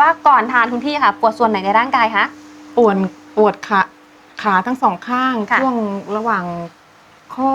ว่าก่อนทานคุณพี่ค่ะ ปวดส่วนไหนในร่างกายคะปวดปวดขาขาทั้งสองข้างค่ะช่วงระหว่างข้อ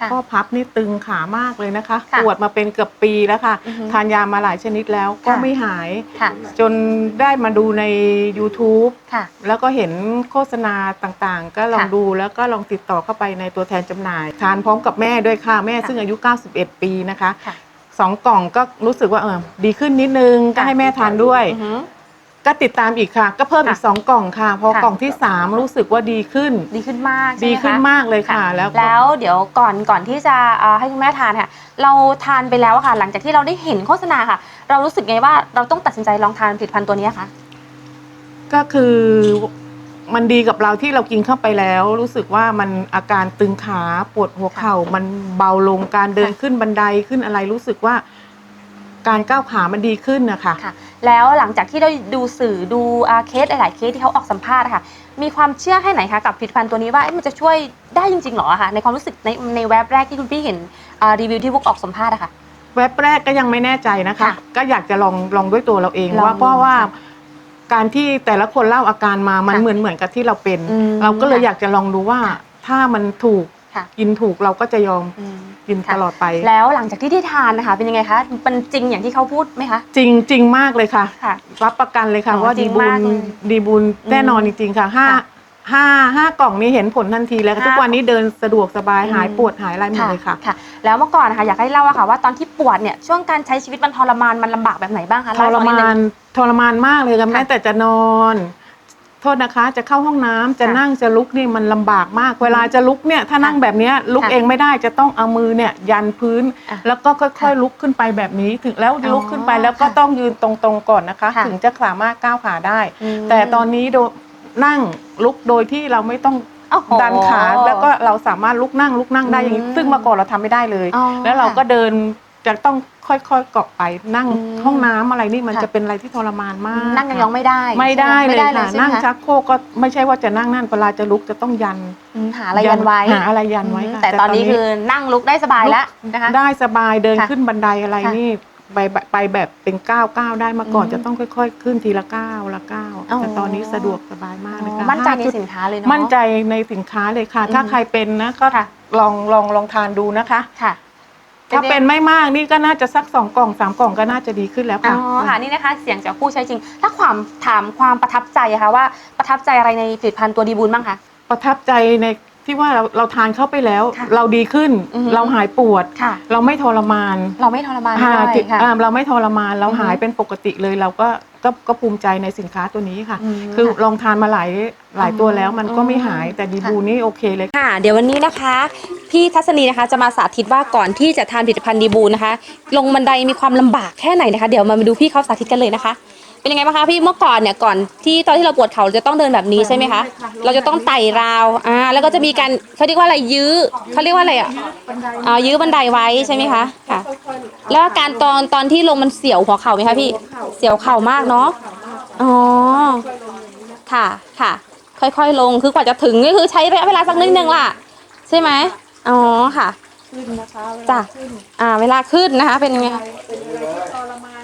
ค่ะข้อพับนี่ตึงขามากเลยนะคะ ค่ะปวดมาเป็นเกือบปีแล้วค่ะ อือฮึทานยามาหลายชนิดแล้วก็ค่ะ ไม่หาย ค่ะ จนได้มาดูใน YouTube ค่ะ แล้วก็เห็นโฆษณาต่างๆ ก็ลองค่ะดูแล้วก็ลองติดต่อเข้าไปในตัวแทนจำหน่าย ทานพร้อมกับแม่ด้วยค่ะ แม่ค่ะซึ่งอายุ 91 ปีนะคะ ค่ะ สองกล่องก็รู้สึกว่าเออดีขึ้นนิดนึงก็ค่ะให้แม่ทานด้วย อือหือ ก็ติดตามอีกค่ะ ก็เพิ่มอีกค่ะสองกล่องค่ะ พอค่ะ กล่องที่3รู้สึกว่าดีขึ้น ดีขึ้นมากใช่ดีไหมคะ ขึ้นมากเลยค่ะ แล้วก็ แล้วเดี๋ยวก่อนก่อนที่จะเอ่อให้คุณแม่ทานค่ะ เราทานไปแล้วอะค่ะ หลังจากที่เราได้เห็นโฆษณาค่ะ เรารู้สึกไงว่าเราต้องตัดสินใจลองทานผลิตภัณฑ์ตัวนี้คะ ก็คือ มันดีกับเราที่เรากินเข้าไปแล้ว รู้สึกว่ามันอาการตึงขาปวดหัวเข่า มันเบาลงการเดินค่ะขึ้นบันไดขึ้นอะไรรู้สึกว่า การก้าวขามันดีขึ้นนะคะ ค่ะ แล้วหลังจากที่ได้ดูสื่อดูอ่าเคสหลาย ๆ เคสที่เขาออกสัมภาษณ์อะค่ะ มีความเชื่อแค่ไหนคะกับผลิตภัณฑ์ตัวนี้ว่าเอ๊ะมันจะช่วยได้จริงๆหรออะคะในความรู้สึกในในแว็บแรกที่คุณพี่เห็นอ่ารีวิวที่พวกออกสัมภาษณ์อะค่ะเว็บแรกก็ยังไม่แน่ใจนะคะ ค่ะก็อยากจะลองลองด้วยตัวเราเองลองว่าเพราะดูว่าค่ะ การที่แต่ละคนเล่าอาการมามันค่ะเหมือนเหมือนกับที่เราเป็น อืมเราก็เลยค่ะอยากจะลองดูว่าค่ะถ้ามันถูกค่ะ กินถูกเราก็จะยอมอืม กินค่ะ ตลอดไป แล้วหลังจากที่ได้ทานนะคะ เป็นยังไงคะมันจริงอย่างที่เขาพูดไหมคะจริงจริงมากเลยค่ะ ค่ะ รับประกันเลยค่ะอ๋อว่าจริดีงบุมากญเลยดีบุญแน่นอนจริงๆค่ะห้าค่ะ ห้าห้ากล่องนี้เห็นผลทันทีแล้วห้าทุกวันนี้เดินสะดวกสบายอืม หายปวดหายอะไรหมดเลยค่ะ ค่ะ แล้วเมื่อก่อนนะคะอยากให้เล่าอะค่ะว่าตอนที่ปวดเนี่ยช่วงการใช้ชีวิตมันทรมานมันลำบากแบบไหนบ้างคะทเล่ให้รฟังดมางนทรมานมากเลยค่ะค่ะแม้แต่จะนอน โทษนะคะ จะเข้าห้องน้ำจะค่ะนั่งจะลุกนี่มันลำบากมาก เวลาจะลุกเนี่ยถ้านั่งแบบเนี้ยลุกค่ะเองไม่ได้จะต้องเอามือเนี่ยยันพื้น อะแล้วก็ค่อยค่ะๆลุกขึ้นไปแบบนี้ถึงแล้วอ๋อลุกขึ้นไปแล้วก็ค่ะต้องยืนตรงๆก่อนนะคะ ค่ะ ถึงจะสามารถก้าวขาได้ อืม แต่ตอนนี้โดนั่ง ลุกโดยที่เราไม่ต้องโอ้โหดันขาแล้วก็เราสามารถลุกนั่งลุกนั่งได้อย่างนี้อืมซึ่งเมื่อก่อนเราทำไม่ได้เลยอ๋อแล้วเราก็เดินจะต้องค่อยๆเกาะไปนั่งอืมห้องน้ำอะไรนี่มันค่ะจะเป็นอะไรที่ทรมานมาก นั่งยองๆไม่ได้ ไม่ได้ใช่หเลยไม่ได้ค่ะใช่ไหมนั่งคะชักโครกก็ไม่ใช่ว่าจะนั่งนั่นเวลาจะลุกจะต้องยันอืมหาอะไรยันไว้หาอะไรยันไว้อืมค่ะแต่ตอนนี้คือนั่งลุกได้สบายแล้วนะคะได้สบายเดินค่ะขึ้นบันไดอะไรค่ะนี่ ไปไปแบบเป็นก้าวก้าวได้มาก่อนอืมจะต้องค่อย ๆ ขึ้นทีละก้าวละก้าวอ๋อแต่ตอนนี้สะดวกสบายมากเลยค่ะมั่นใจในห้าจุดสินค้าเลยเนาะมั่นใจในสินค้าเลยค่ะอืมถ้าใครเป็นนะก็ค่ะลองลองลองทานดูนะคะค่ะถ้าเป็นไม่มากนี่ก็น่าจะสักสองกล่องสามกล่องก็น่าจะดีขึ้นแล้วอ๋ค่ะอค่ะนี่นะคะ เสียงจากผู้ใช้จริง ถ้าความถามความประทับใจอะคะว่าประทับใจอะไรในผลิตภัณฑ์ตัวดีบุญบ้างคะประทับใจใน ที่ว่าเราเราทานเข้าไปแล้ว ค่ะเราดีขึ้น อือฮึ เราหายปวด ค่ะ เราไม่ทรมานเราไม่ทรมานอ่าด้วยที่ค่ะ อ่าเราไม่ทรมานเราอือฮึหายเป็นปกติเลยเราก็ก็ก็ภูมิใจในสินค้าตัวนี้ค่ะ อืมคือค่ะลองทานมาหลายหลายตัวแล้วมันก็ไม่อืมหายแต่ดีค่ะ บูนี่โอเคเลย ค่ะ เดี๋ยววันนี้นะคะ พี่ทัศนีนะคะจะมาสาธิตว่าก่อนที่จะทานผลิตภัณฑ์ดีบูนะคะ ลงบันไดมีความลำบากแค่ไหนนะคะ เดี๋ยวมาดูพี่เขาสาธิตกันเลยนะคะ เป็นยังไงบ้างคะพี่เมื่อก่อนเนี่ยก่อนที่ตอนที่เราปวดเข่าเราจะต้องเดินแบบนี้ใช่ไหมคะ เราจะต้องไต่ราวอ่าแล้วก็จะมีการเขาเรียกว่าอะไรยื้อเขาเรียกว่าอะไรอะอ่ายื้อบันไดไว้ใช่ไหมคะค่ะ แล้วอาการตอนตอนที่ลงมันเสียวหัวเข่าไหมคะพี่เสียวเข่ามากเนาะอ๋อค่ะค่ะ ค่อยๆลงคือกว่าจะถึงก็คือใช้ระยะเวลาสักนิดนึงล่ะ ใช่ไหมอ๋อค่ะขึ้นนะคะจ้ะอ่าเวลาขึ้นนะคะ เป็นยังไงคะเป็นอะไรที่ทรมานมาก